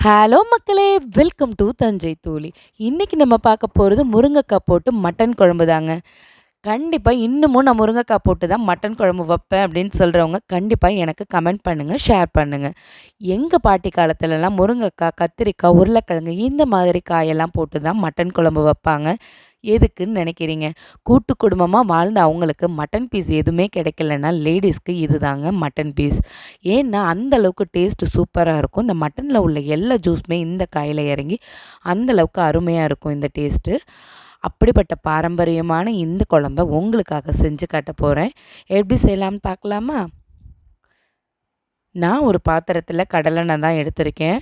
Hello மக்களே. Welcome to Thanjai தூளி இன்றைக்கி நம்ம பார்க்க போகிறது முருங்கைக்காய் போட்டு மட்டன் குழம்பு தாங்க. கண்டிப்பாக இன்னமும் நான் முருங்கைக்காய் போட்டு தான் மட்டன் குழம்பு வைப்பேன் அப்படின்னு சொல்கிறவங்க கண்டிப்பாக எனக்கு கமெண்ட் பண்ணுங்கள் ஷேர் பண்ணுங்கள் எங்கள் பாட்டி காலத்துலலாம் முருங்கைக்காய் கத்திரிக்காய் உருளைக்கிழங்கு இந்த மாதிரி காயெல்லாம் போட்டு தான் மட்டன் குழம்பு வைப்பாங்க. எதுக்குன்னு நினைக்கிறீங்க? கூட்டு குடும்பமாக வாழ்ந்த அவங்களுக்கு மட்டன் பீஸ் எதுவுமே கிடைக்கலன்னா லேடிஸ்க்கு இது தாங்க மட்டன் பீஸ் ஏன்னா அந்த அளவுக்கு டேஸ்ட்டு சூப்பராக இருக்கும். இந்த மட்டனில் உள்ள எல்லா ஜூஸுமே இந்த காயில் இறங்கி அந்தளவுக்கு அருமையாக இருக்கும் இந்த டேஸ்ட்டு அப்படிப்பட்ட பாரம்பரியமான இந்த குழம்ப உங்களுக்காக செஞ்சு காட்ட போகிறேன் எப்படி செய்யலாம்னு பார்க்கலாமா? நான் ஒரு பாத்திரத்தில் கடலெண்ணெய் தான் எடுத்திருக்கேன்.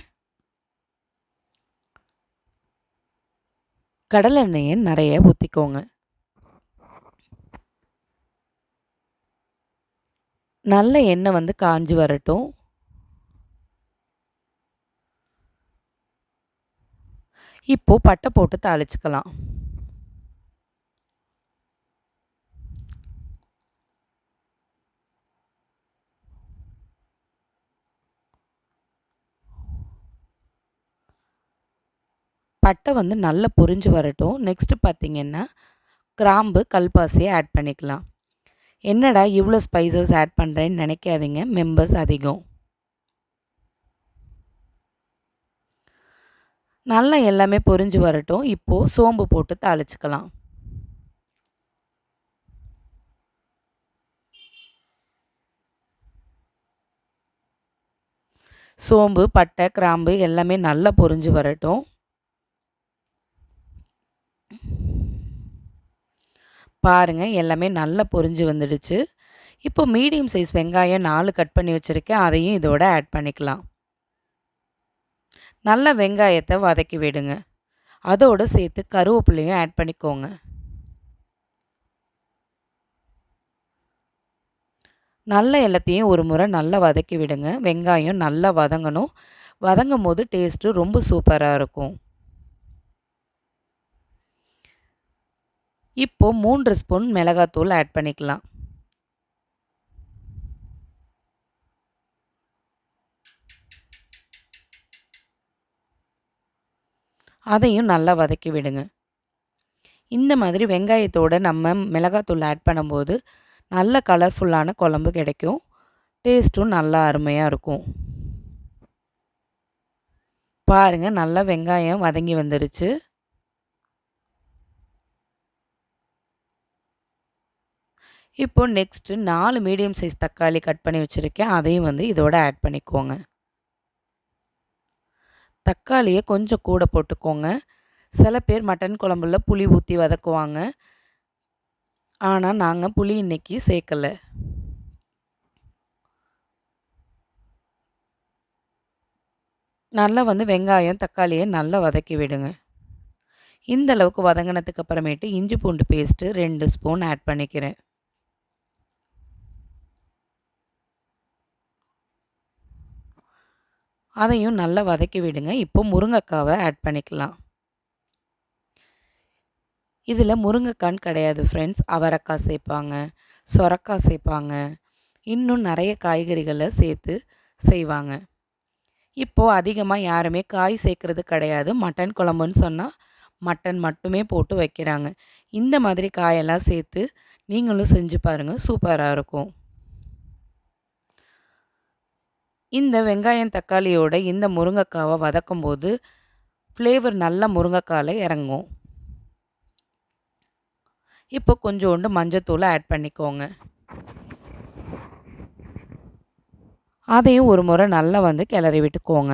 கடல் எண்ணெயை நிறைய ஊற்றிக்கோங்க நல்ல எண்ணெய் வந்து காஞ்சி வரட்டும். இப்போது பட்டை போட்டு தாளிச்சுக்கலாம். பட்டை வந்து நல்லா பொரிஞ்சு வரட்டும். நெக்ஸ்ட்டு பார்த்திங்கன்னா கிராம்பு கல்பாசியை ஆட் பண்ணிக்கலாம். என்னடா இவ்வளோ ஸ்பைசஸ் ஆட் பண்ணுறேன்னு நினைக்காதீங்க. மெம்பர்ஸ் அதிகம். நல்லா எல்லாமே பொரிஞ்சு வரட்டும். இப்போது சோம்பு போட்டு தாளிச்சுக்கலாம். சோம்பு பட்டை கிராம்பு எல்லாமே நல்லா பொரிஞ்சு வரட்டும். பாருங்கள் எல்லாமே நல்லா பொரிஞ்சு வந்துடுச்சு. இப்போ மீடியம் சைஸ் வெங்காயம் நாலு கட் பண்ணி வச்சுருக்கேன். அதையும் இதோட ஆட் பண்ணிக்கலாம். நல்ல வெங்காயத்தை வதக்கி விடுங்க. அதோடு சேர்த்து கருவேப்பிலையும் ஆட் பண்ணிக்கோங்க. நல்ல எல்லாத்தையும் ஒரு முறை நல்லா வதக்கி விடுங்க. வெங்காயம் நல்லா வதங்கணும். வதங்கும் போது டேஸ்ட்டு ரொம்ப சூப்பராக இருக்கும். இப்போது மூன்று ஸ்பூன் மிளகாத்தூள் ஆட் பண்ணிக்கலாம். அதையும் நல்லா வதக்கி விடுங்க. இந்த மாதிரி வெங்காயத்தோடு நம்ம மிளகாத்தூள் ஆட் பண்ணும்போது நல்ல கலர்ஃபுல்லான குழம்பு கிடைக்கும். டேஸ்ட்டும் நல்லா அருமையாக இருக்கும். பாருங்கள் நல்லா வெங்காயம் வதங்கி வந்துடுச்சு இப்போ நெக்ஸ்ட்டு நாலு மீடியம் சைஸ் தக்காளி கட் பண்ணி வச்சுருக்கேன். அதையும் வந்து இதோட ஆட் பண்ணிக்கோங்க. தக்காளியை கொஞ்சம் கூட போட்டுக்கோங்க. சில பேர் மட்டன் குழம்புல புளி ஊற்றி வதக்குவாங்க. ஆனால் நாங்கள் புளி இன்றைக்கி சேர்க்கலை. நல்லா வந்து வெங்காயம் தக்காளியை நல்லா வதக்கி விடுங்க. இந்த அளவுக்கு வதங்கினதுக்கு அப்புறமேட்டு இஞ்சி பூண்டு பேஸ்ட்டு ரெண்டு ஸ்பூன் ஆட் பண்ணிக்கிறேன். அதையும் நல்லா வதக்கி விடுங்க. இப்போ முருங்கைக்காவை ஆட் பண்ணிக்கலாம். இதில் முருங்கைக்கான்னு கிடையாது ஃப்ரெண்ட்ஸ் அவரைக்காய் சேர்ப்பாங்க சொரக்காய் சேர்ப்பாங்க இன்னும் நிறைய காய்கறிகளை சேர்த்து செய்வாங்க. இப்போது அதிகமாக யாருமே காய் சேர்க்குறது கிடையாது. மட்டன் குழம்புன்னு சொன்னால் மட்டன் மட்டுமே போட்டு வைக்கிறாங்க. இந்த மாதிரி காயெல்லாம் சேர்த்து நீங்களும் செஞ்சு பாருங்கள் சூப்பராக இருக்கும். இந்த வெங்காயம் தக்காளியோட இந்த முருங்கைக்காவை வதக்கும் போது ஃப்ளேவர் நல்ல முருங்கைக்காயில் இறங்கும். இப்போ கொஞ்சோண்டு மஞ்சத்தூளை ஆட் பண்ணிக்கோங்க. அதையும் ஒரு முறை நல்லா வந்து கிளறி விட்டுக்கோங்க.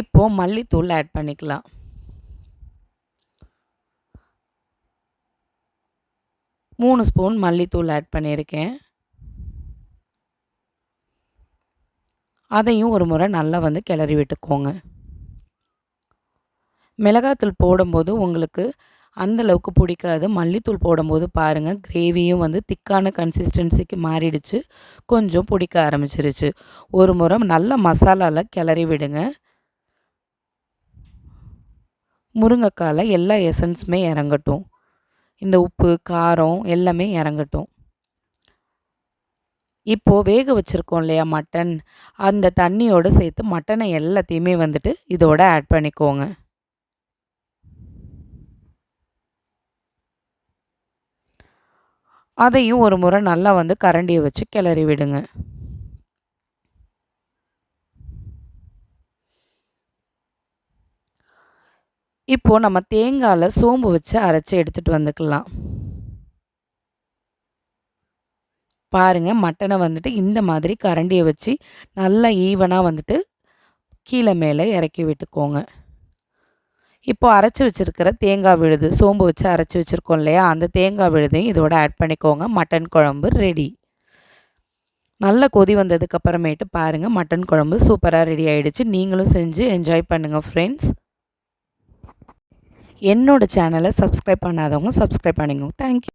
இப்போது மல்லித்தூள் ஆட் பண்ணிக்கலாம். மூணு ஸ்பூன் மல்லித்தூள் ஆட் பண்ணியிருக்கேன். அதையும் ஒரு முறை நல்லா வந்து கிளறி விட்டுக்கோங்க. மிளகாத்தூள் போடும்போது உங்களுக்கு அந்தளவுக்கு பிடிக்காது. மல்லித்தூள் போடும்போது பாருங்கள் கிரேவியும் வந்து திக்கான கன்சிஸ்டன்சிக்கு மாறிடுச்சு. கொஞ்சம் பிடிக்க ஆரம்பிச்சிருச்சு. ஒரு முறை நல்ல மசாலாவில் கிளறி விடுங்க. முருங்கைக்காயில் எல்லா எசன்ஸுமே இறங்கட்டும். இந்த உப்பு காரம் எல்லாமே இறங்கட்டும். இப்போது வேக வச்சுருக்கோம் இல்லையா மட்டன்? அந்த தண்ணியோடு சேர்த்து மட்டனை எல்லாத்தையுமே வந்துட்டு இதோட ஆட் பண்ணிக்கோங்க. அதையும் ஒரு முறை நல்லா வந்து கரண்டியை வச்சு கிளறி விடுங்க. இப்போது நம்ம தேங்காயில் சோம்பு வச்சு அரைச்சி எடுத்துகிட்டு வந்துக்கலாம். பாருங்கள் மட்டனை வந்துட்டு இந்த மாதிரி கரண்டியை வச்சு நல்லா ஈவனாக வந்துட்டு கீழே மேலே இறக்கி விட்டுக்கோங்க. இப்போது அரைச்சி வச்சுருக்கிற தேங்காய் விழுது சோம்பு வச்சு அரைச்சி வச்சுருக்கோம் இல்லையா? அந்த தேங்காய் விழுதையும் இதோட ஆட் பண்ணிக்கோங்க. மட்டன் குழம்பு ரெடி நல்ல கொதி வந்ததுக்கப்புறமேட்டு பாருங்கள் மட்டன் குழம்பு சூப்பராக ரெடி ஆகிடுச்சு நீங்களும் செஞ்சு என்ஜாய் பண்ணுங்கள் ஃப்ரெண்ட்ஸ் என்னோடய சேனலை சப்ஸ்கிரைப் பண்ணாதவங்க சப்ஸ்கிரைப் பண்ணிக்கோங்க. தேங்க்யூ